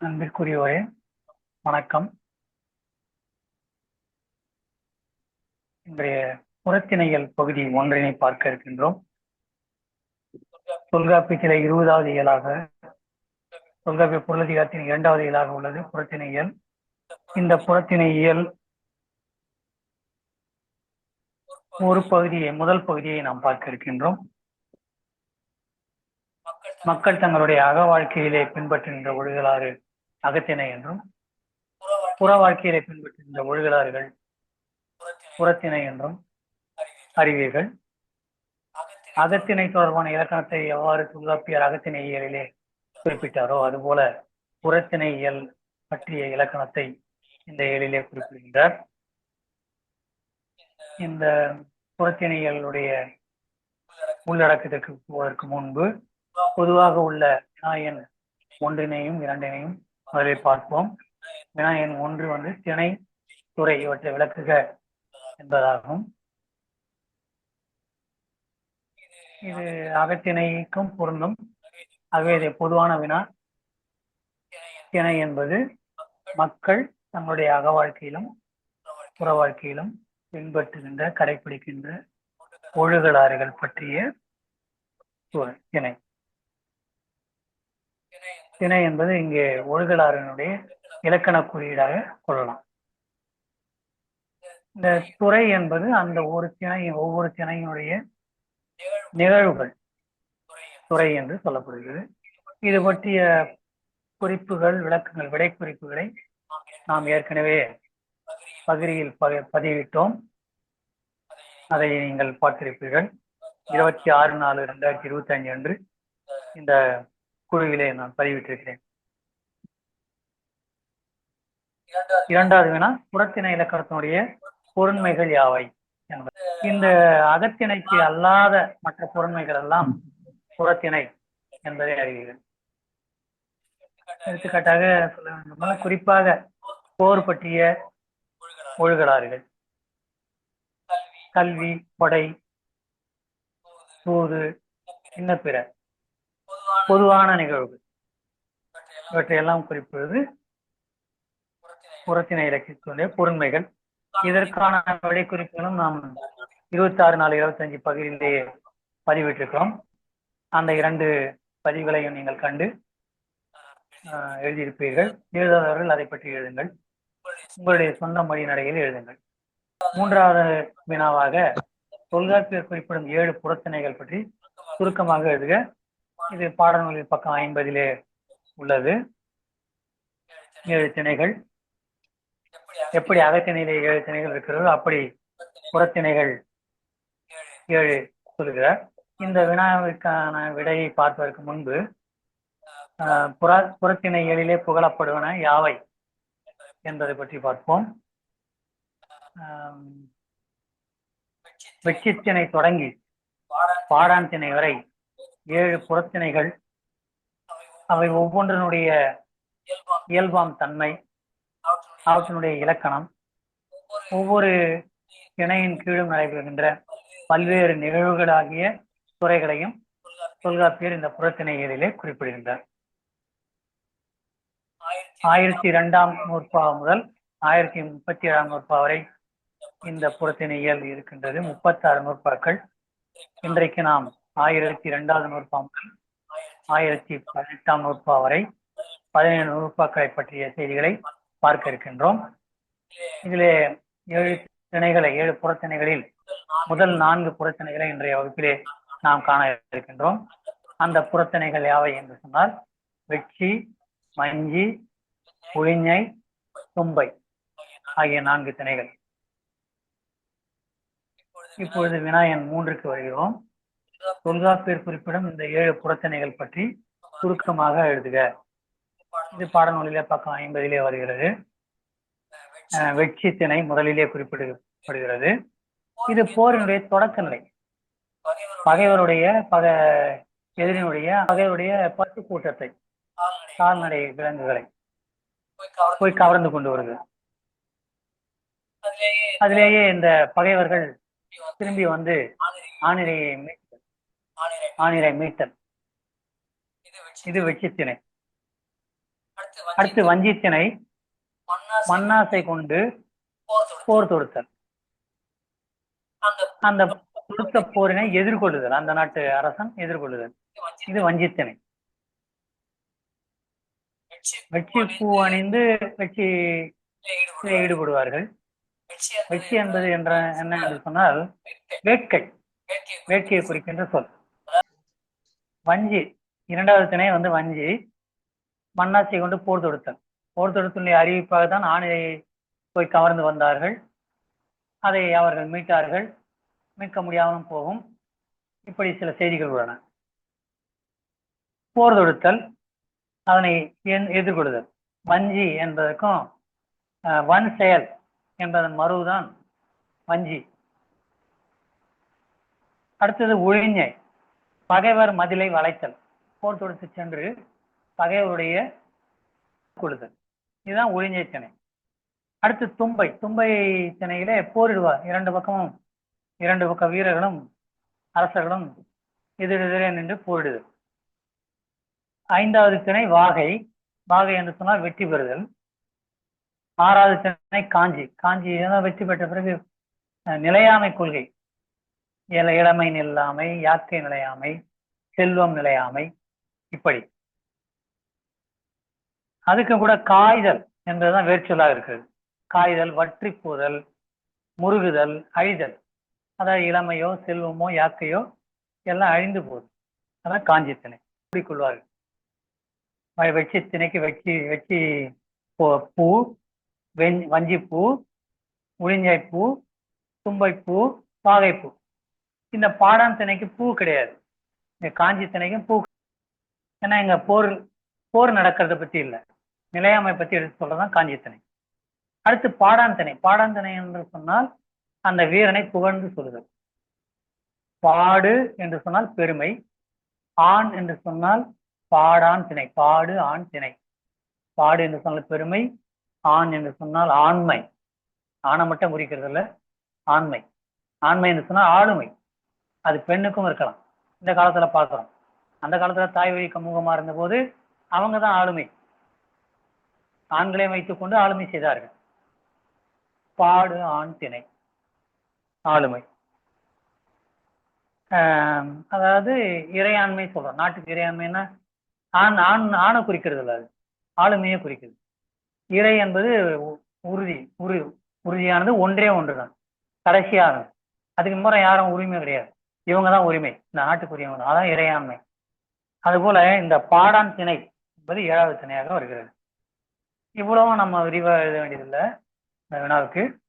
அன்பிற்குரியோரே வணக்கம். இன்றைய புறத்திணைகள் பகுதி ஒன்றினை பார்க்க இருக்கின்றோம். தொல்காப்பியத்தில இருபதாவது இயலாக தொல்காப்பிய பொருளதிகாரத்தின் இரண்டாவது இயலாக உள்ளது புறத்திணையல் இந்த புறத்திணையியல் ஒரு பகுதியை முதல் பகுதியை நாம் பார்க்க இருக்கின்றோம். மக்கள் தங்களுடைய அக வாழ்க்கையிலே பின்பற்றுகின்ற ஒழுகலாறு அகத்திணை என்றும் புற வாழ்க்கையிலே பின்பற்றுகின்ற ஒழுகலாறுகள் புறத்திணை என்றும் அறிவீர்கள். அகத்திணை தொடர்பான இலக்கணத்தை எவ்வாறு தொல்காப்பியர் அகத்திணை இயலிலே குறிப்பிட்டாரோ அதுபோல புறத்திணை இயல் பற்றிய இலக்கணத்தை இந்த இயலிலே குறிப்பிடுகின்றார். இந்த புறத்திணையலுடைய உள்ளடக்கத்திற்கு போவதற்கு முன்பு பொதுவாக உள்ள வினாயன் ஒன்றினையும் இரண்டினையும் முதலில் பார்ப்போம். வினாயன் ஒன்று வந்து திணை துறை இவற்றை விளக்குக என்பதாகும். இது அகத்திணைக்கும் பொருந்தும். ஆகவே இது பொதுவான வினா. திணை என்பது மக்கள் தங்களுடைய அக வாழ்க்கையிலும் புற வாழ்க்கையிலும் பின்பற்றுகின்ற கடைபிடிக்கின்ற ஒழுகலாறுகள் பற்றிய திணை. திணை என்பது இங்கே ஒழுகலாறினுடைய இலக்கண குறியீடாக கொள்ளலாம். இந்த துறை என்பது அந்த ஒரு திணை ஒவ்வொரு திணையினுடைய நிகழ்வுகள் துறை என்று சொல்லப்படுகிறது. இது பற்றிய குறிப்புகள் விளக்கங்கள் விடை குறிப்புகளை நாம் ஏற்கனவே பகிரியில் பதிவிட்டோம். அதை நீங்கள் பார்த்திருப்பீர்கள். இருபத்தி ஆறு நாலு ரெண்டாயிரத்தி இருபத்தி அஞ்சு அன்று இந்த குழுவிலே நான் பதிவிட்டிருக்கிறேன். இரண்டாவது வினா புறத்தின இலக்கணத்தினுடைய பொருண்மைகள் யாவை? இந்த அகத்திணைக்கு அல்லாத மற்ற பொருண்மைகள் எல்லாம் புறத்திணை என்பதை அறிவீர்கள். எடுத்துக்காட்டாக சொல்ல வேண்டுமானால் குறிப்பாக போர் பற்றிய ஒழுகலாறுகள். கல்வி கொடை சூது இன்ன பிற. பொதுவான நிகழ்வுகள் இவற்றையெல்லாம் குறிப்பிடுவது புறத்தினை இலக்கியத்தினுடைய பொருண்மைகள். இதற்கான விடை குறிப்புகளும் நாம் இருபத்தி ஆறு நாலு இருபத்தி அஞ்சு பகுதியிலேயே பதிவிட்டிருக்கிறோம். அந்த இரண்டு பதிவுகளையும் நீங்கள் கண்டு எழுதியிருப்பீர்கள். எழுதாதவர்கள் அதை பற்றி எழுதுங்கள். உங்களுடைய சொந்த மொழி நடையில் எழுதுங்கள். மூன்றாவது வினாவாக தொல்காப்பியர் குறிப்பிடும் ஏழு புறத்திணைகள் பற்றி சுருக்கமாக எழுதுக. இது பாடநூலில் பக்கம் ஐம்பதிலே உள்ளது. ஏழு திணைகள். எப்படி அகத்திணையிலே ஏழு திணைகள் இருக்கிறதோ அப்படி புறத்திணைகள் ஏழு சொல்கிறார் இந்த வினாவிற்கான விடையை பார்ப்பதற்கு முன்பு புற புறத்திணை ஏழிலே புகழப்படுவன யாவை என்பதை பற்றி பார்ப்போம். வெற்றித்திணை தொடங்கி பாடான் திணை வரை ஏழு புறத்திணைகள் அவை ஒவ்வொன்றினுடைய இயல்பாம் தன்மை அவற்றினுடைய இலக்கணம் ஒவ்வொரு இணையின் கீழும் நடைபெறுகின்ற பல்வேறு நிகழ்வுகளாகிய துறைகளையும் தொல்காப்பியர் இந்த புறத்திணைகளிலே குறிப்பிடுகின்றார். ஆயிரத்தி இரண்டாம் நூற்பா முதல் ஆயிரத்தி முப்பத்தி ஏழாம் நூற்பா வரை இந்த புறத்திணையல் இருக்கின்றது. முப்பத்தாறு நூற்பாக்கள். இன்றைக்கு நாம் ஆயிரத்தி இரண்டாவது நூற்பா முதல் ஆயிரத்தி பதினெட்டாம் நூற்பா வரை பதினேழு நூற்பாக்களை பற்றிய செய்திகளை பார்க்க இருக்கின்றோம். இதிலே ஏழு திணைகளை ஏழு புறத்திணைகளில் முதல் நான்கு புறத்திணைகளை இன்றைய வகுப்பிலே நாம் காண இருக்கின்றோம். அந்த புறத்திணைகள் யாவை என்று சொன்னால் வெற்றி மஞ்சி புளிஞை தும்பை ஆகிய நான்கு திணைகள். இப்பொழுது வினாயன் மூன்றுக்கு வருகிறோம். தொல்காப்பியர் குறிப்பிடும் இந்த ஏழு புறத்திணைகள் பற்றி சுருக்கமாக எழுதுக. இது பாடநூலிலே பக்கம் ஐம்பதிலே வருகிறது. திணை முதலிலே குறிப்பிடப்படுகிறது இது போரினுடைய தொடக்க நிலை பகைவருடைய பக எதிரினுடைய பகைவருடைய பத்து கூட்டத்தை கால்நடை விலங்குகளை போய் கவர்ந்து கொண்டு வருது. அதிலேயே இந்த பகைவர்கள் திரும்பி வந்து ஆணிரையை ஆணிரை மீட்டல் இது வெற்றித்திணை அடுத்து வஞ்சித்திணை மண்ணாசை கொண்டு போர் தொடுத்தல். அந்த தொடுத்த போரினை எதிர்கொள்ளுதல். அந்த நாட்டு அரசன் எதிர்கொள்ளுதல். இது வஞ்சித்திணை வெற்றி பூ அணிந்து வெற்றி ஈடுபடுவார்கள். வெற்றி என்பது என்ற என்ன? என்று சொன்னால் வேட்கை. வேட்கையை குறிக்கின்ற சொல். வஞ்சி. இரண்டாவது திணை வந்து வஞ்சி. மண்ணாசை கொண்டு போர் தொடுத்தல். போர் தொடுத்துள்ள அறிவிப்பாக தான் ஆணையை போய் கவர்ந்து வந்தார்கள். அதை அவர்கள் மீட்டார்கள். மீட்க முடியாமலும் போகும். இப்படி சில செய்திகள் உள்ளன. போர் தொடுத்தல் அதனை எதிர்கொள்ளுதல். வஞ்சி என்பதற்கும் வன் செயல் என்பதன் மறுதான் வஞ்சி. அடுத்தது ஒழிஞ்சை பகைவர் மதிலை வளைத்தல். போர் தொடுத்து சென்று பகைவருடைய கொழுதல். இதுதான் ஒழிஞ்சை திணை. அடுத்து தும்பை. தும்பை திணையிலே போரிடுவார். இரண்டு பக்கமும் இரண்டு பக்க வீரர்களும் அரசர்களும் எதிரெதிரே நின்று போரிடுதல். ஐந்தாவது திணை வாகை. வாகை என்று சொன்னால் வெற்றி பெறுதல். ஆறாவது திணை காஞ்சி. காஞ்சி வெற்றி பெற்ற பிறகு அஹ், நிலையாமை கொள்கை. இளமை நில்லாமை யாக்கை நிலையாமை செல்வம் நிலையாமை இப்படி. அதுக்கு கூட காய்தல் என்பதுதான் வேர்ச்சொல்லாக இருக்குது காய்தல் வற்றி போதல் முருகுதல் அழிதல். அதாவது இளமையோ செல்வமோ யாக்கையோ எல்லாம் அழிந்து போகுது. அதான் காஞ்சி திணை. இப்படி கொள்வார்கள். வெச்சி திணைக்கு வெச்சி வெச்சி பூ- வெஞ் வஞ்சிப்பூ உளிஞ்சை பூ தும்பைப்பூ பாகைப்பூ இந்த பாடான் திணைக்கு பூ கிடையாது. இந்த காஞ்சி திணைக்கும் பூ ஏன்னா இங்க போர் போர் நடக்கிறத பத்தி இல்லை. நிலையாமை பத்தி எடுத்து சொல்றதுதான் காஞ்சி திணை. அடுத்து பாடான் திணை. பாடான் திணை என்று சொன்னால் அந்த வீரனை புகழ்ந்து சொல்லுதல். பாடு என்று சொன்னால் பெருமை. ஆண் என்று சொன்னால் பாடான் திணை. பாடு ஆண் திணை. பாடு என்று சொன்னால் பெருமை. ஆண் என்று சொன்னால் ஆண்மை. ஆணை மட்டும் குறிக்கிறது இல்லை ஆண்மை. ஆண்மை என்று சொன்னால் ஆளுமை. அது பெண்ணுக்கும் இருக்கலாம். இந்த காலத்துல பார்க்கிறோம். அந்த காலத்துல தாய் வழி சமூகமா இருந்தபோது அவங்க தான் ஆளுமை. ஆண்களை வைத்துக்கொண்டு ஆளுமை செய்தார்கள். பாடு ஆண் திணை. ஆளுமை. ஆஹ் அதாவது இறையாண்மை சொல்றோம். நாட்டுக்கு இறையாண்மைன்னா ஆண் ஆண் ஆணை குறிக்கிறது இல்ல அது. ஆளுமையை குறிக்கிறது. இறை என்பது உ- உறுதி உறு உறுதியானது ஒன்றே ஒன்று தான் கடைசியானது. அதுக்கு முறை யாரும் உரிமை கிடையாது. இவங்க தான் உரிமை. இந்த நாட்டுக்குரியவங்க தான். அதான் இறையாண்மை. அதுபோல இந்த பாடான் திணை என்பது ஏழாவது திணையாக வருகிறது. இவ்வளவும் நம்ம விரிவா எழுத வேண்டியதில்லை. இந்த வினாவுக்கு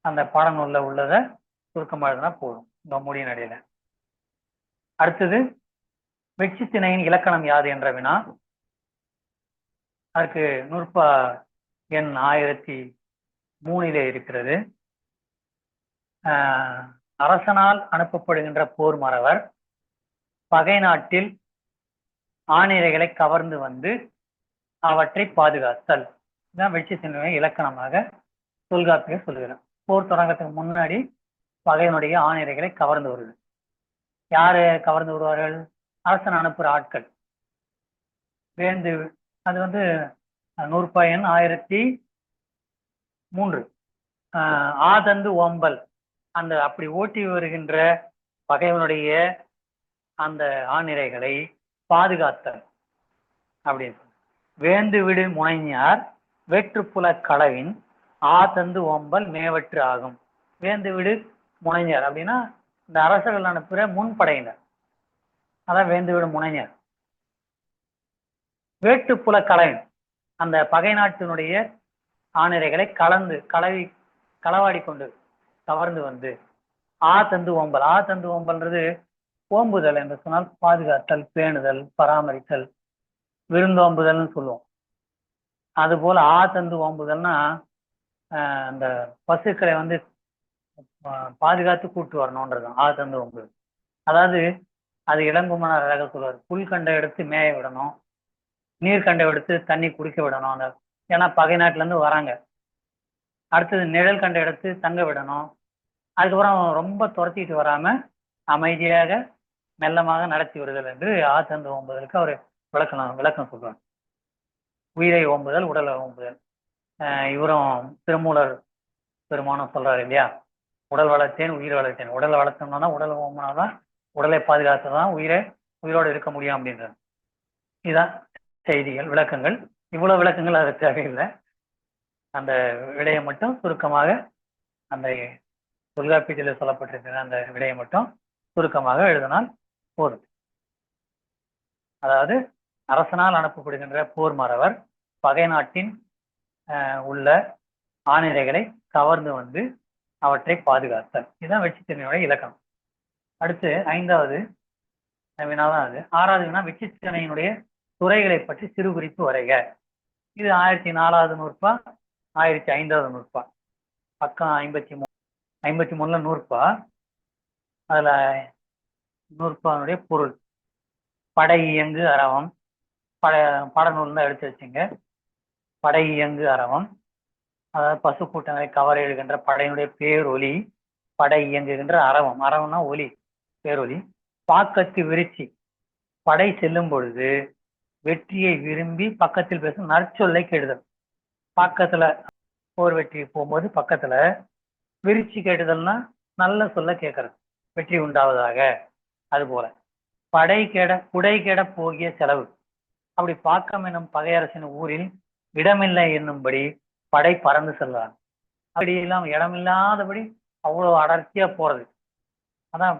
அந்த பாடநூல்ல உள்ளதை சுருக்கமாக எழுதினா போதும். இந்த முடிய நடையில. அடுத்தது வெற்றி திணையின் இலக்கணம் யாது என்ற வினா. அதற்கு நூற்பா எண் ஆயிரத்தி மூணிலே இருக்கிறது. ஆஹ் அரசனால் அனுப்பப்படுகின்ற போர் மறவர் பகை நாட்டில் ஆணிரைகளை கவர்ந்து வந்து அவற்றை பாதுகாத்தல். தான் வெற்றி திணையின் இலக்கணமாக தொல்காப்பியர் சொல்லுகிறார் போர் தொடங்கத்துக்கு முன்னாடி பகைவனுடைய ஆணிரைகளை கவர்ந்து வருது. யாரு கவர்ந்து வருவார்கள்? அரசன் அனுப்புற ஆட்கள். வேந்து அது வந்து நூற்பயன் ஆயிரத்தி மூன்று. ஆஹ் ஆதந்து ஓம்பல். அந்த அப்படி ஓட்டி வருகின்ற பகைவனுடைய அந்த ஆணிரைகளை பாதுகாத்தல் அப்படின்னு. வேந்து விடு முனைஞார் வேற்றுப்புல களவின் ஆ தந்து ஓம்பல் மேவற்று ஆகும். வேந்து விடு முனைஞர் அப்படின்னா இந்த அரசர்கள் அனுப்புகிற முன்படையினர். அதான் வேந்து விடு முனைஞர். வேட்டுப்புல கலைவன் அந்த பகை நாட்டினுடைய ஆணிரைகளை கலந்து கலவி களவாடி கொண்டு கவர்ந்து வந்து ஆ தந்து ஓம்பல் ஆ தந்து ஓம்பல்ன்றது ஓம்புதல் என்று சொன்னால் பாதுகாத்தல் பேணுதல் பராமரித்தல் விருந்தோம்புதல்னு சொல்லுவோம். அதுபோல் ஆ தந்து ஓம்புதல்னா அந்த பசுக்களை வந்து பாதுகாத்து கூட்டு வரணுன்றது ஆ தந்து ஓம்புதல். அதாவது அது இளங்குமனார் அழகாக சொல்லுவார் புல் கண்டை எடுத்து மேய விடணும் நீர் கண்டை எடுத்து தண்ணி குடிக்க விடணும் அந்த ஏன்னா பகை நாட்டிலேருந்து வராங்க. அடுத்தது நிழல் கண்ட எடுத்து தங்க விடணும். அதுக்கப்புறம் ரொம்ப துரத்திட்டு வராம அமைதியாக மெல்லமாக நடத்தி வருதல் என்று ஆத்தந்து ஓம்புதலுக்கு அவர் விளக்கம் விளக்கம் சொல்றார். உயிரை ஓம்புதல் உடலை ஓம்புதல். இவரும் திருமூலர் பெருமானம் சொல்றாரு இல்லையா? உடல் வளர்த்தேன் உயிர் வளர்த்தேன். உடல் வளர்த்தோம்னா உடல் ஓம்பினாதான் உடலை பாதுகாத்துதான் உயிரை உயிரோடு இருக்க முடியும் அப்படின்றது இதுதான் செய்திகள் விளக்கங்கள். இவ்வளவு விளக்கங்கள் அது தேவையில்லை. அந்த விடையை மட்டும் சுருக்கமாக அந்த தொல்காப்பியத்தில் சொல்லப்பட்டிருக்கிற அந்த விடையை மட்டும் சுருக்கமாக எழுதினால் போதும். அதாவது அரசனால் அனுப்பப்படுகின்ற போர் மறவர் பகை நாட்டின் உள்ள ஆணிரைகளை கவர்ந்து வந்து அவற்றை பாதுகாத்தல். இதுதான் வெற்றித்திறனையோட இலக்கணம். அடுத்து ஐந்தாவது வினாதான் அது? ஆறாவது வினா வெற்றித்திறனையினுடைய துறைகளை பற்றி சிறு குறிப்பு வரைக. இது ஆயிரத்தி நாலாவது நூற்பா ஆயிரத்தி ஐந்தாவது நூற்பா. பக்கம் ஐம்பத்தி மூணு ஐம்பத்தி மூணுல நூற்பா. அதில் நூற்பானுடைய பொருள். படை இயங்கு அரவம் பட பாடநூல் தான் எடுத்து வச்சுங்க. படை இயங்கு அரவம் அதாவது பசு கூட்டங்களை கவர எழுகின்ற படையினுடைய பேரொலி படை இயங்குகின்ற அரவம் அரவம்னா ஒலி பேரொலி. பாக்கத்து விருச்சி. படை செல்லும் பொழுது வெற்றியை விரும்பி பக்கத்தில் பேசும் நற்சொல்லை கெடுதல். பக்கத்துல போர் வெற்றி போகும்போது பக்கத்துல விரிச்சு கேட்டுதல்னா நல்ல சொல்ல கேட்கறது வெற்றி உண்டாவதாக. அது போல படை கெட குடை கெட போகிய செலவு. அப்படி பாக்கம் என்னும் பகையரசின் ஊரில் இடமில்லை என்னும்படி படை பறந்து செல்வாங்க அப்படி இல்லாம இடமில்லாதபடி அவ்வளவு அடர்த்தியா போறது. அதான்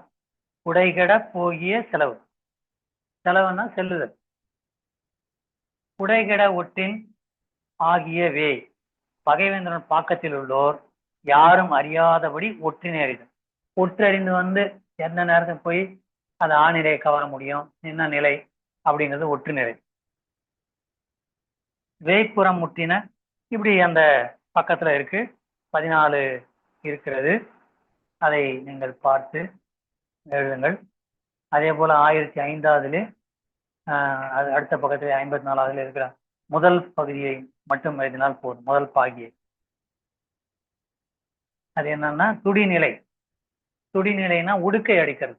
குடை கெட போகிய செலவு. செலவுன்னா செல்லுதல். குடைகெட ஒட்டின் ஆகியவே பகைவேந்திரன் பாக்கத்தில் உள்ளோர் யாரும் அறியாதபடி ஒற்றினேறிதல் ஒற்றறிந்து வந்து எந்த நேரத்துக்கு போய் அந்த ஆணிரையை கவர முடியும்? என்ன நிலை? அப்படிங்கிறது ஒற்று நிலை வேய்ப்புறம் முட்டின இப்படி அந்த பக்கத்துல இருக்கு. பதினாலு இருக்கிறது. அதை நீங்கள் பார்த்து எழுதுங்கள். அதே போல ஆயிரத்தி ஐந்தாவதுலே ஆஹ் அது அடுத்த பக்கத்துல ஐம்பத்தி நாலாவதுல இருக்கிற முதல் பகுதியை மட்டும் எழுதினால் போதும். முதல் பாகியை. அது என்னன்னா துடிநிலை. துடிநிலைனா உடுக்கை அடிக்கிறது.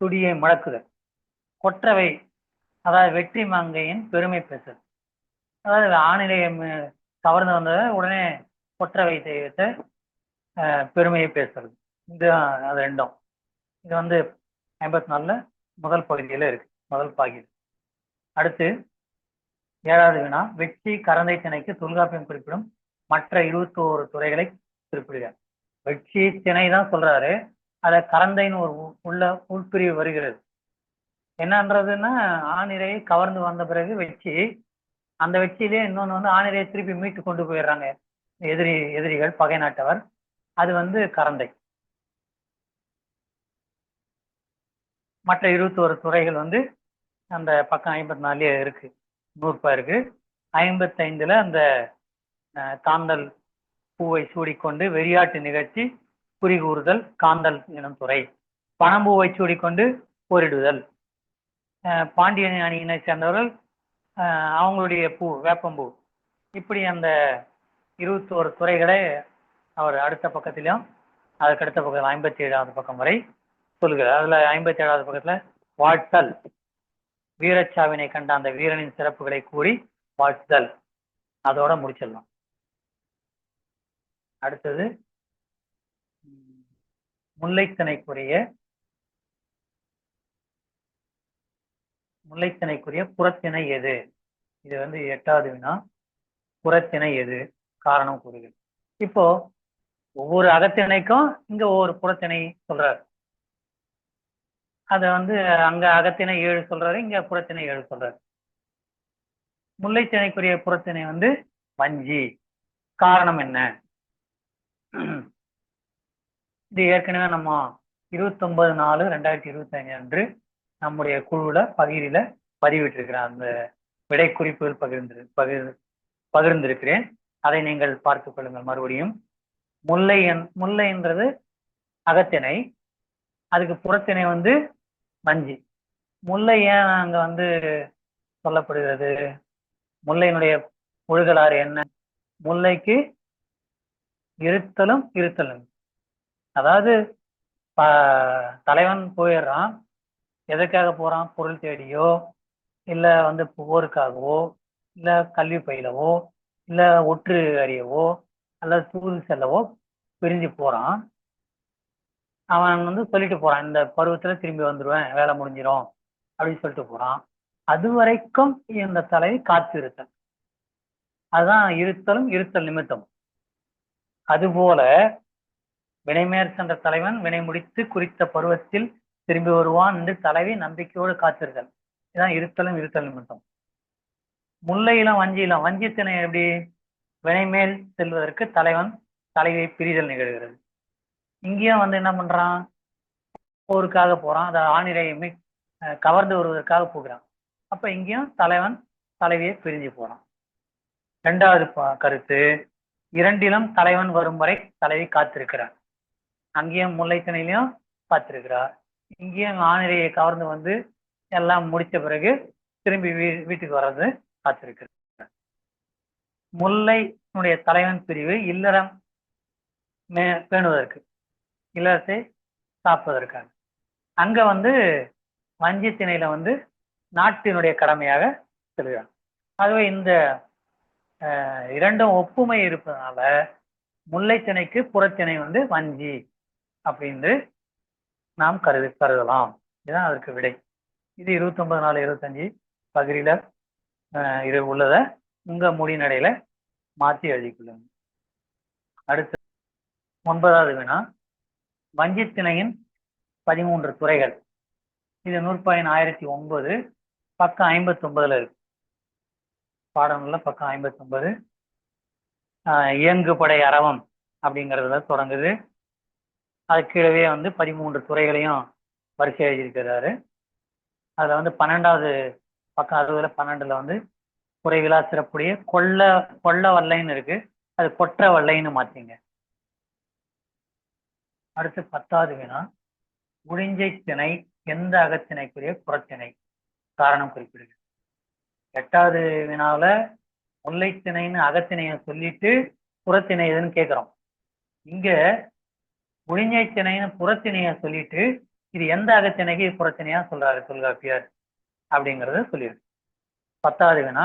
துடியை முழக்குதல் கொற்றவை அதாவது வெற்றி மாங்கையின் பெருமை பேசுறது அதாவது ஆணிலையை கவர்ந்து வந்ததை உடனே கொற்றவை தெய்வத்தை பெருமையை பேசுறது. இது அது ரெண்டும். இது வந்து ஐம்பத்தி நாலுல முதல் பகுதியில இருக்கு. முதல் பாகியில். அடுத்து ஏழாவது வினா வெற்றி கரந்தை திணைக்கு தொல்காப்பியம் குறிப்பிடும் மற்ற இருபத்தோரு துறைகளை குறிப்பிடுக. வெற்றி திணை தான் சொல்றாரு. அத கரந்தைன்னு ஒரு உள்ள உள்பிரிவு வருகிறது. என்னன்றதுன்னா ஆணிரையை கவர்ந்து வந்த பிறகு வெற்றி அந்த வெற்றியிலே இன்னொன்று வந்து ஆணிரையை திருப்பி மீட்டு கொண்டு போயிடுறாங்க. எதிரி எதிரிகள் பகை நாட்டவர். அது வந்து கரந்தை மற்ற இருபத்தோரு துறைகள் வந்து அந்த பக்கம் ஐம்பத்தி நாலுலயே இருக்கு. நூறுபா இருக்கு. ஐம்பத்தைந்துல அந்த காந்தல் பூவை சூடிக்கொண்டு வெறியாட்டு நிகழ்ச்சி குறிகூறுதல் காந்தல் எனும் துறை. பணம்பூவை சூடிக்கொண்டு போரிடுதல். பாண்டிய அணியினை சேர்ந்தவர்கள் அவங்களுடைய பூ வேப்பம்பூ இப்படி அந்த இருபத்தோரு துறைகளை அவர் அடுத்த பக்கத்திலும் அதுக்கு அடுத்த பக்கத்தில் ஐம்பத்தி ஏழாவது பக்கம் வரை சொல்லுகிறார் அதில் ஐம்பத்தி ஏழாவது பக்கத்தில் வாழ்த்தல் வீரச்சாவினை கண்ட அந்த வீரனின் சிறப்புகளை கூறி வாழ்த்துதல். அதோட முடிச்சிடலாம். அடுத்தது முல்லைத்தனைக்குரிய முல்லைத்திணைக்குரிய முல்லைத்திணைக்குரிய புறத்திணை எது? இது வந்து எட்டாவது வினா. புறத்திணை எது? காரணம் கூறுகிறது இப்போ ஒவ்வொரு அகத்திணைக்கும் இங்க ஒவ்வொரு புறத்திணை சொல்றாரு. அத வந்து அங்க அகத்தினை ஏழு சொல்றாரு இங்க புறத்தினை ஏழு சொல்றாரு. முல்லைத்திணைக்குரிய புறத்தினை வந்து வஞ்சி. காரணம் என்ன? இது ஏற்கனவே நம்ம இருபத்தொன்பது நாலு ரெண்டாயிரத்தி இருபத்தி அஞ்சு அன்று நம்முடைய குழுவுல பகிரில பதிவிட்டிருக்கிறேன் அந்த விடை குறிப்புகள் பகிர்ந்து பகிர் பகிர்ந்திருக்கிறேன். அதை நீங்கள் பார்த்துக் கொள்ளுங்கள் மறுபடியும். முல்லை என் முல்லைன்றது அகத்திணை. அதுக்கு புறத்திணை வந்து வஞ்சி முல்லை ஏன் அங்க வந்து சொல்லப்படுகிறது. முல்லையினுடைய முழுகலாறு என்ன? முல்லைக்கு இருத்தலும் இருத்தலும். அதாவது ப- தலைவன் போயிடுறான். எதற்காக போறான்? பொருள் தேடியோ இல்ல வந்து போருக்காகவோ இல்ல கல்வி பயிலவோ இல்ல ஒற்று அறியவோ அல்லது தூது செல்லவோ பிரிஞ்சு போறான். அவன் வந்து சொல்லிட்டு போறான் இந்த பருவத்துல திரும்பி வந்துடுவேன் வேலை முடிஞ்சிடும் அப்படின்னு சொல்லிட்டு போறான். அது வரைக்கும் இந்த தலைவி காத்து இருத்தல். அதுதான் இருத்தலும் இருத்தல் நிமித்தம் அதுபோல வினைமேற் சென்ற தலைவன் வினை முடித்து குறித்த பருவத்தில் திரும்பி வருவான் என்று தலைவி நம்பிக்கையோடு காத்திருத்தல் இதுதான் இருத்தலும் இருத்தல் நிமித்தம் முல்லையிலும் வஞ்சியிலும் வஞ்சித்தினை எப்படி? வினைமேல் செல்வதற்கு தலைவன் தலைவியை பிரிதல் நிகழ்கிறது. இங்கேயும் வந்து என்ன பண்றான்? போருக்காக போறான். அதை ஆணிரையை கவர்ந்து வருவதற்காக போகிறான். அப்ப இங்கேயும் தலைவன் தலைவியை பிரிஞ்சு போறான். இரண்டாவது ப- கருத்து இரண்டிலும் தலைவன் வரும் வரை தலைவி காத்திருக்கிறார். அங்கேயும் முல்லைத்தனையிலையும் காத்திருக்கிறார். இங்கேயும் ஆணிரையை கவர்ந்து வந்து எல்லாம் முடித்த பிறகு திரும்பி வீ வீட்டுக்கு வர்றது காத்திருக்கிறார். முல்லைனுடைய தலைவன் பிரிவு இல்லறம் மே பேணுவதற்கு. இலத்தை சாப்பிடுவதற்காக. அங்க வந்து வஞ்சி திணையில வந்து நாட்டினுடைய கடமையாக செல்கிறான் ஆகவே இந்த இரண்டும் ஒப்புமை இருப்பதனால முல்லைத்திணைக்கு புறத்திணை வந்து வஞ்சி அப்படின்னு நாம் கருது கருதலாம். இதுதான் அதற்கு விடை. இது இருபத்தொன்பது நாலு இருபத்தஞ்சு பகுதியில இது உள்ளத உங்க முடிநடையில மாற்றி எழுதிக்கொள்ளுங்க அடுத்து ஒன்பதாவது வினா. வஞ்சித்திணையின் பதிமூன்று துறைகள். இது நூற்பாயின் ஆயிரத்தி ஒன்பது பக்கம் ஐம்பத்தி ஒன்பதுல இருக்கு. பாடம்ல பக்கம் ஐம்பத்தி ஒன்பது இயங்குபடை அறவம் அரவம் அப்படிங்கிறதுல தொடங்குது. அது கீழவே வந்து பதிமூன்று துறைகளையும் வரிசை எழுதியிருக்கிறாரு. அதுல வந்து பன்னெண்டாவது பக்கம் அறுபதுல பன்னெண்டுல வந்து குறைவிலா சிறப்புடைய கொள்ள கொள்ள வல்லைன்னு இருக்கு. அது கொற்ற வல்லைன்னு மாத்திங்க. அடுத்து பத்தாவது வினா உழிஞ்சை திணை எந்த அகத்திணைக்குரிய புறத்திணை? காரணம் குறிப்பிடுகிறது. எட்டாவது வினாவில் முல்லைத்திணைன்னு அகத்திணையை சொல்லிட்டு புறத்திணை எதுன்னு கேட்குறோம். இங்கே உழிஞ்சை திணைன்னு புறத்திணையை சொல்லிட்டு இது எந்த அகத்திணைக்கு இது புறத்திணையா சொல்றாரு தொல்காப்பியர் அப்படிங்கறத சொல்லியிருக்கு. பத்தாவது வினா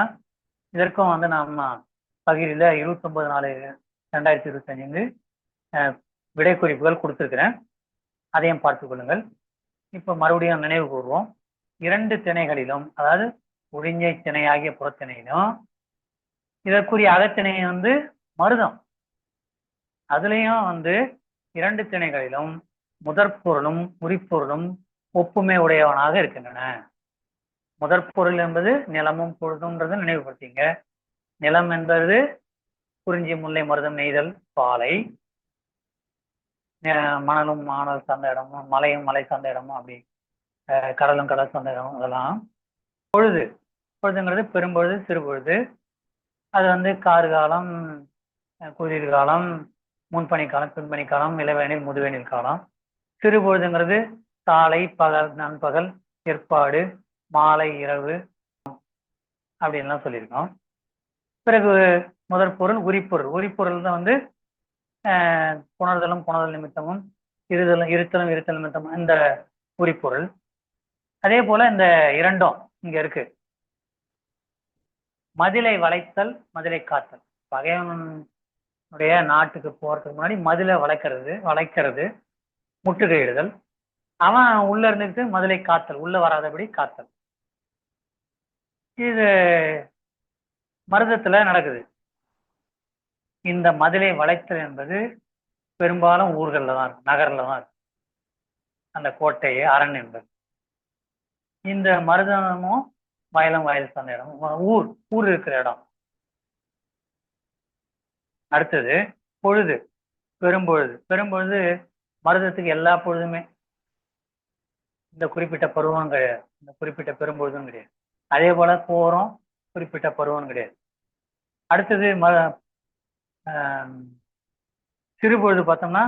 இதற்கும் வந்து நம்ம பகிரில இருபத்தொன்பது நாலு ரெண்டாயிரத்தி இருபத்தஞ்சுக்கு விடை குறிப்புகள் கொடுத்துருக்கிறேன். அதையும் பார்த்து கொள்ளுங்கள். இப்போ மறுபடியும் நினைவு கூறுவோம். இரண்டு திணைகளிலும் அதாவது ஒழிஞ்சை திணையாகிய புறத்திணையிலும் இதற்குரிய அகத்திணை வந்து மருதம். அதுலேயும் வந்து இரண்டு திணைகளிலும் முதற் பொருளும் உரிப்பொருளும் ஒப்புமை உடையவனாக இருக்கின்றன. முதற் பொருள் என்பது நிலமும் பொழுதும்ன்றதை நினைவுபடுத்திங்க. நிலம் என்பது குறிஞ்சி முல்லை மருதம் நெய்தல் பாலை. மணலும் மாணல் சார்ந்த இடமும் மலையும் மலை சார்ந்த இடமும் அப்படி கடலும் கடல் சார்ந்த இடம் அதெல்லாம். பொழுது பொழுதுங்கிறது பெரும்பொழுது சிறுபொழுது அது வந்து கார் காலம் குளிர் காலம் முன்பனி காலம் பின்பனி காலம் இளவேனில் முதுவேனில் காலம். சிறுபொழுதுங்கிறது காலை பகல் நண்பகல் ஏற்பாடு மாலை இரவு அப்படின்லாம் சொல்லியிருக்கோம். பிறகு முதற் பொருள் உரிப்பொருள். உரிப்பொருள் தான் வந்து புணர்தலும் புணர்தல் நிமித்தமும் இருதலும் இருத்தலும் இருத்தல் நிமித்தமும் இந்த உரிப்பொருள் அதே போல இந்த இரண்டும் இங்க இருக்கு. மதிலை வளைத்தல் மதிலை காத்தல். பகைவனுடைய நாட்டுக்கு போறதுக்கு முன்னாடி மதிலை வளைக்கிறது வளைக்கிறது முட்டுகையிடுதல் அவன் உள்ள இருந்துக்கிட்டு மதிலை காத்தல் உள்ள வராதபடி காத்தல். இது மருதத்துல நடக்குது. இந்த மதிலை வளைத்தல் என்பது பெரும்பாலும் ஊர்களில் தான் இருக்கும் நகர்ல தான் இருக்கும் அந்த கோட்டை அரண் என்பது. இந்த மருதமும் வயலும் வயல் சார்ந்த இடம். ஊர் ஊர் இருக்கிற இடம். அடுத்தது பொழுது பெரும்பொழுது. பெரும்பொழுது மருதத்துக்கு எல்லா பொழுதுமே. இந்த குறிப்பிட்ட பருவம் கிடையாது. இந்த குறிப்பிட்ட பெரும்பொழுதும் கிடையாது. அதே போல போறோம் குறிப்பிட்ட பருவம் கிடையாது. அடுத்தது ம சிறுபொழுது பார்த்தோம்னா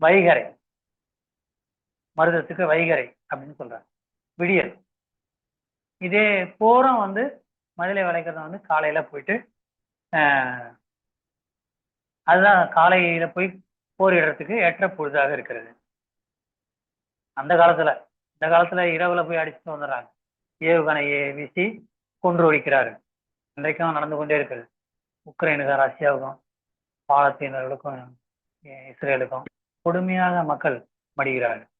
வைகரை. மருதத்துக்கு வைகரை அப்படின்னு சொல்றாங்க. விடியல். இதே போரம் வந்து மதுளை வளைக்கிறத வந்து காலையில போயிட்டு ஆஹ், அதுதான் காலையில போய் போரிடுறதுக்கு ஏற்ற பொழுதாக இருக்கிறது. அந்த காலத்துல இந்த காலத்துல இரவுல போய் அடிச்சுட்டு வந்துடுறாங்க. ஏவுகணையை வீசி கொன்று ஒழிக்கிறாரு இன்றைக்கும் நடந்து கொண்டே இருக்கிறது. உக்ரைனுக்கும் ரஷ்யாவுக்கும் பாலத்தீனர்களுக்கும் இஸ்ரேலுக்கும் கொடுமையாக மக்கள் மடிகிறார்கள்.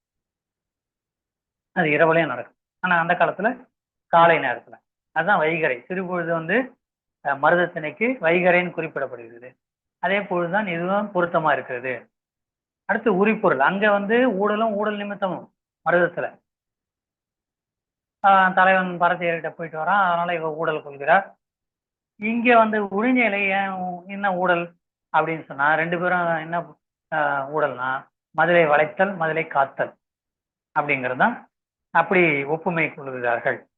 அது இரவுலையும் நடக்கும். ஆனா அந்த காலத்துல காலை நேரத்துல. அதுதான் வைகரை சிறுபொழுது வந்து மருதத்திணைக்கு வைகரைன்னு குறிப்பிடப்படுகிறது. அதே பொழுதுதான் இதுவும் பொருத்தமா இருக்கிறது. அடுத்து உரிப்பொருள். அங்க வந்து ஊடலும் ஊடல் நிமித்தமும் மருதத்துல. ஆஹ் தலைவன் பரத்தியர்கிட்ட போயிட்டு வரான். அதனால இவ ஊடல் கொள்கிறார். இங்க வந்து உழிஞையில ஏன் என்ன ஊடல்? அப்படின்னு சொன்னா ரெண்டு பேரும் என்ன ஆஹ் ஊழல்னா மதுரை வளைத்தல் மதுரை காத்தல் அப்படிங்கிறது தான் அப்படி ஒப்புமை கொள்கிறார்கள்.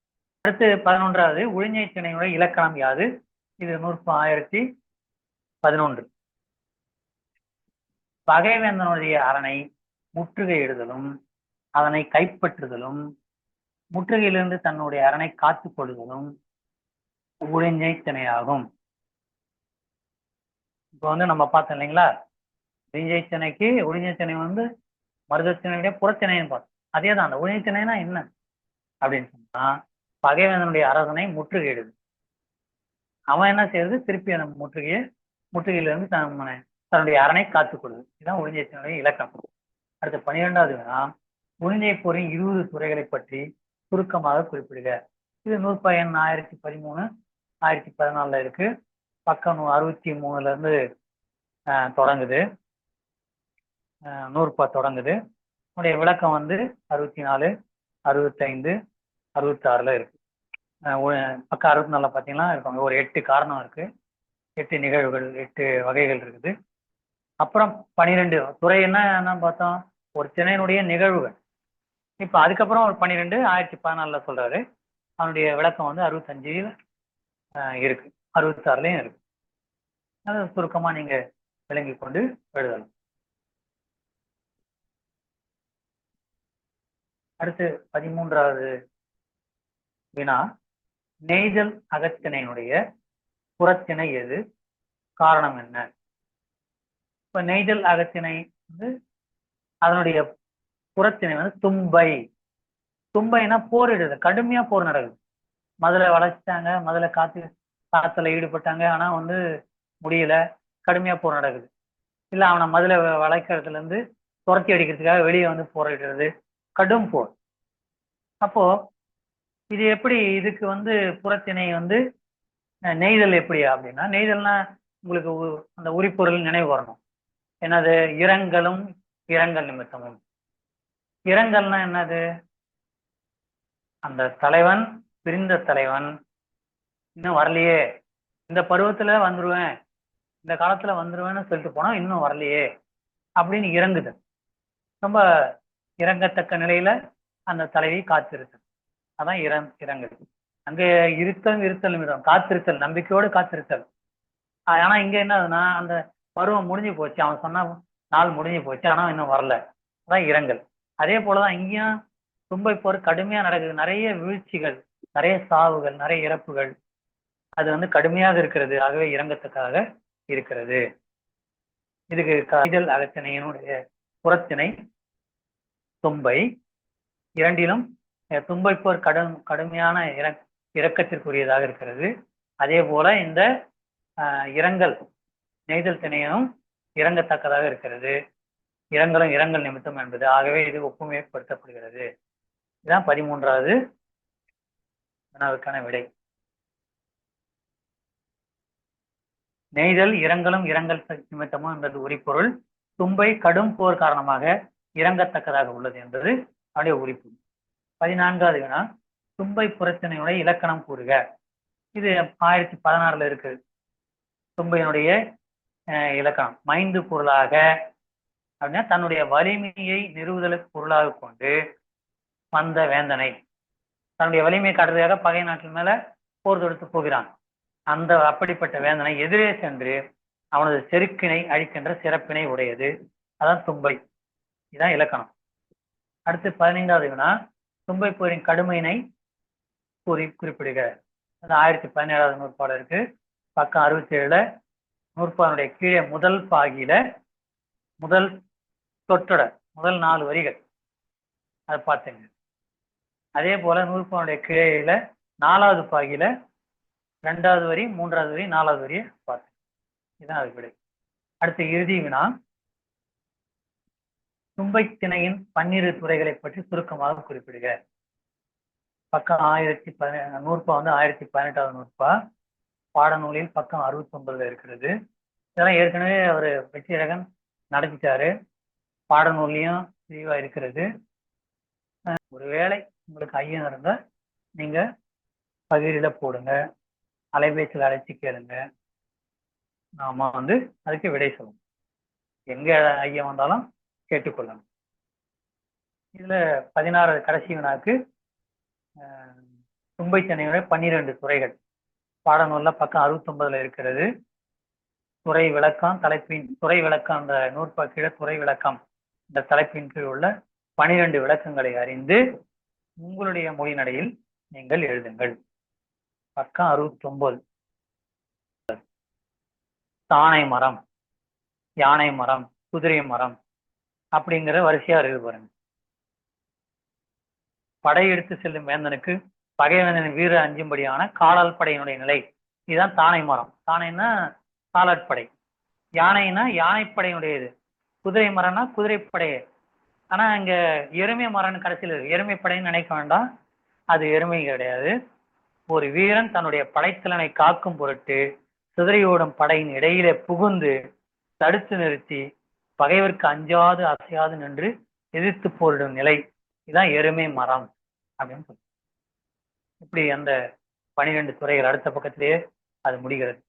அடுத்து பதினொன்றாவது உழிஞை திணையுடைய இலக்கணம் யாது? இது நூற்பு ஆயிரத்தி பதினொன்று. பகைவேந்தனுடைய அரணை முற்றுகையிடுதலும் அதனை கைப்பற்றுதலும் முற்றுகையிலிருந்து தன்னுடைய அரணை காத்துக் கொள்ளுதலும் உழிஞை திணையாகும். இப்போ வந்து நம்ம பார்த்தோம் இல்லைங்களா? விஞ்சை சென்னைக்கு ஒளிஞ்ச சென்னை வந்து மருத சென்னையுடைய புறச்சென்னைன்னு பார்த்தோம். அதே தான் அந்த ஒளிஞ்ச சென்னைனா என்ன? அப்படின்னு சொன்னா பகைவேந்தனுடைய அரசனை முற்றுகையிடுது. அவன் என்ன செய்யறது திருப்பி அந்த முற்றுகையை முற்றுகையிலிருந்து தன் தன்னுடைய அரணை காத்து கொடுது இதுதான் உழிஞ்சத்தினுடைய இலக்கம். அடுத்து பன்னிரெண்டாவது வினா ஒளிஞ்சை போரின் இருபது துறைகளை பற்றி சுருக்கமாக குறிப்பிடுக. இது நூற்பயன் ஆயிரத்தி பதிமூணு ஆயிரத்தி பதினாலுல இருக்கு. பக்கம் நூ- அறுபத்தி மூணுல இருந்து தொடங்குது. ஆஹ், தொடங்குது. உடைய விளக்கம் வந்து அறுபத்தி நாலு அறுபத்தைந்து அறுபத்தாறுல இருக்கு. பக்கம் அறுபத்தி நாலுல பார்த்தீங்கன்னா இருப்பாங்க ஒரு எட்டு காரணம் இருக்கு. எட்டு நிகழ்வுகள் எட்டு வகைகள் இருக்குது. அப்புறம் பனிரெண்டு துறை என்ன என்ன பார்த்தோம்? ஒரு திணையினுடைய நிகழ்வுகள். இப்போ அதுக்கப்புறம் ஒரு பன்னிரெண்டு ஆயிரத்தி பதினாலில் சொல்றாரு. அவனுடைய விளக்கம் வந்து அறுபத்தஞ்சில் இருக்கு. அறுபத்தாறுலையும் இருக்கு. அதை சுருக்கமா நீங்க விளங்கி கொண்டு எழுதலாம். அடுத்து பதிமூன்றாவது வினா. நெய்தல் அகத்திணையினுடைய புறத்திணை எது? காரணம் என்ன? இப்ப நெய்தல் அகத்திணை வந்து அதனுடைய புறத்திணை வந்து தும்பை. தும்பைனா போரிடுது. கடுமையா போர் நடக்குது. முதல்ல வளைச்சிட்டாங்க முதல்ல காத்து காத்துல ஈடுபட்டாங்க. ஆனா வந்து முடியல. கடுமையா போர் நடக்குது. இல்ல அவனை முதல்ல வளைக்கிறதுல இருந்து துரத்தி அடிக்கிறதுக்காக வெளியே வந்து போராடுறது கடும் போர். அப்போ இது எப்படி இதுக்கு வந்து புறத்திணை வந்து நெய்தல் எப்படி அப்படின்னா நெய்தல்னா உங்களுக்கு உ- அந்த உரிப்பொருள் நினைவு வரணும். என்னது? இரங்கலும் இரங்கல் நிமித்தமும். இரங்கல்னா என்னது? அந்த தலைவன் பிரிந்த தலைவன் இன்னும் வரலையே. இந்த பருவத்துல வந்துருவேன். இந்த காலத்துல வந்துருவேன்னு சொல்லிட்டு போனா இன்னும் வரலையே. அப்படின்னு இறங்குது. ரொம்ப இறங்கத்தக்க நிலையில அந்த தலைவி காத்திருத்தல் அதான் இறங் இறங்குது. அங்க இருத்தல் இருத்தல் நிமிடம் காத்திருத்தல் நம்பிக்கையோடு காத்திருத்தல். ஆனா இங்க என்ன ஆகுதுன்னா அந்த பருவம் முடிஞ்சு போச்சு. அவன் சொன்ன நாள் முடிஞ்சு போச்சு. ஆனா இன்னும் வரல. அதான் இறங்கல். அதே போலதான் இங்கேயும் ரொம்ப இப்போ ஒரு கடுமையா நடக்குது. நிறைய வீழ்ச்சிகள் நிறைய சாவுகள் நிறைய இறப்புகள் அது வந்து கடுமையாக இருக்கிறது ஆகவே இறங்கத்தக்காக இருக்கிறது. இதுக்கு காய்தல் அகத்தினையினுடைய புறத்திணை தும்பை. இரண்டிலும் தும்பை போர் கடும் கடுமையான இற இறக்கத்திற்குரியதாக இருக்கிறது. அதே போல இந்த ஆஹ், இரங்கல் நெய்தல் திணையனும் இறங்கத்தக்கதாக இருக்கிறது. இரங்கலும் இரங்கல் நிமித்தம் என்பது ஆகவே இது ஒப்புமைப்படுத்தப்படுகிறது. இதுதான் பதிமூன்றாவது வினாவுக்கான விடை. நெய்தல் இரங்கலும் இரங்கல் நிமித்தமும் என்பது உரிப்பொருள். தும்பை கடும் போர் காரணமாக இறங்கத்தக்கதாக உள்ளது என்பது அவருடைய உரிப்பு. பதினான்காவது வினா. தும்பை புறத்தினையுடைய இலக்கணம் கூறுக. இது ஆயிரத்தி பதினாறுல இருக்கு. தும்பையினுடைய அஹ், இலக்கணம். மைந்து பொருளாக அப்படின்னா தன்னுடைய வலிமையை நிறுவுதலுக்கு பொருளாக கொண்டு வந்த வேந்தனை. தன்னுடைய வலிமையை காட்டுறதுக்காக பகை நாட்டின் மேல போர் தொடுத்து போகிறான். அந்த அப்படிப்பட்ட வேந்தனை எதிரே சென்று அவனது செருக்கினை அழிக்கின்ற சிறப்பினை உடையது. அதான் தும்பை. இதுதான் இலக்கணம். அடுத்து பதினைந்தாவது வினா தும்பை போரின் கடுமையினை கூறி குறிப்பிடுக. அது ஆயிரத்தி பதினேழாவது நூற்பாடு இருக்கு. பக்கம் அறுபத்தி ஏழுல நூற்பானுடைய கீழே முதல் பாகியில முதல் சொற்றொடர் முதல் நாலு வரிகள். அதை பார்த்துங்க. அதே போல நூற்பானுடைய கீழே நாலாவது பாகியில ரெண்டாவது வரி மூன்றாவது வரி நாலாவது வரியை பார்த்தேன் இதுதான் அது விடை. அடுத்த இறுதி வினா. தும்பை திணையின் பன்னிரு துறைகளை பற்றி சுருக்கமாக குறிப்பிடுக. பக்கம் ஆயிரத்தி பதி நூற்பா வந்து ஆயிரத்தி பதினெட்டாவது நூற்பா. பாடநூலில் பக்கம் அறுபத்தி ஒன்பதுல இருக்கிறது. இதெல்லாம் ஏற்கனவே அவர் வெற்றியழகன் நடத்திட்டாரு. பாடநூல்லையும் தெளிவாக இருக்கிறது. ஒருவேளை உங்களுக்கு ஐயம் இருந்தால் நீங்க பகிரில போடுங்க. அலைபேசியில் அழைச்சி கேளுங்க. நாம வந்து அதுக்கு விடை சொல்லணும் எங்க ஐயம் வந்தாலும் கேட்டுக்கொள்ளணும். இதுல பதினாறு கடைசி வினாக்கு தும்பை சென்னையோட பன்னிரண்டு துறைகள். பாடநூல்ல பக்கம் அறுபத்தொன்பதுல இருக்கிறது. துறை விளக்கம் தலைப்பின் துறை விளக்கம் அந்த நூற்பக்கீழ துறை விளக்கம். இந்த தலைப்பின் கீழ் உள்ள பனிரெண்டு விளக்கங்களை அறிந்து உங்களுடைய மொழிநடையில் நீங்கள் எழுதுங்கள். பக்கம் அறுபத்தொன்பது தானை மரம் யானை மரம் குதிரை மரம் அப்படிங்கிற வரிசையா இருக்குது பாருங்க. படையெடுத்து செல்லும் வேந்தனுக்கு பகைவேந்தனின் வீர அஞ்சும்படியான காலால் படையினுடைய நிலை. இதுதான் தானை மரம். தானைன்னா காலாட்படை. யானைனா யானைப்படையினுடையது. குதிரை மரம்னா குதிரைப்படை. ஆனா இங்க எருமை மரம்னு கடைசியில் இருக்கு. நினைக்க வேண்டாம். அது எருமை கிடையாது. ஒரு வீரன் தன்னுடைய படைத்தலனை காக்கும் பொருட்டு சிதறியோடும் படையின் இடையிலே புகுந்து தடுத்து நிறுத்தி பகைவர்க்கு அஞ்சாது அசையாது நின்று எதிர்த்து போரிடும் நிலை. இதுதான் எருமை மரம் அப்படின்னு சொல்லி இப்படி அந்த பனிரெண்டு துறைகள் அடுத்த பக்கத்திலேயே அது முடிகிறது.